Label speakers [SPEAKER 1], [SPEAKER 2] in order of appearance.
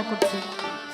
[SPEAKER 1] চেষ্টা করছি।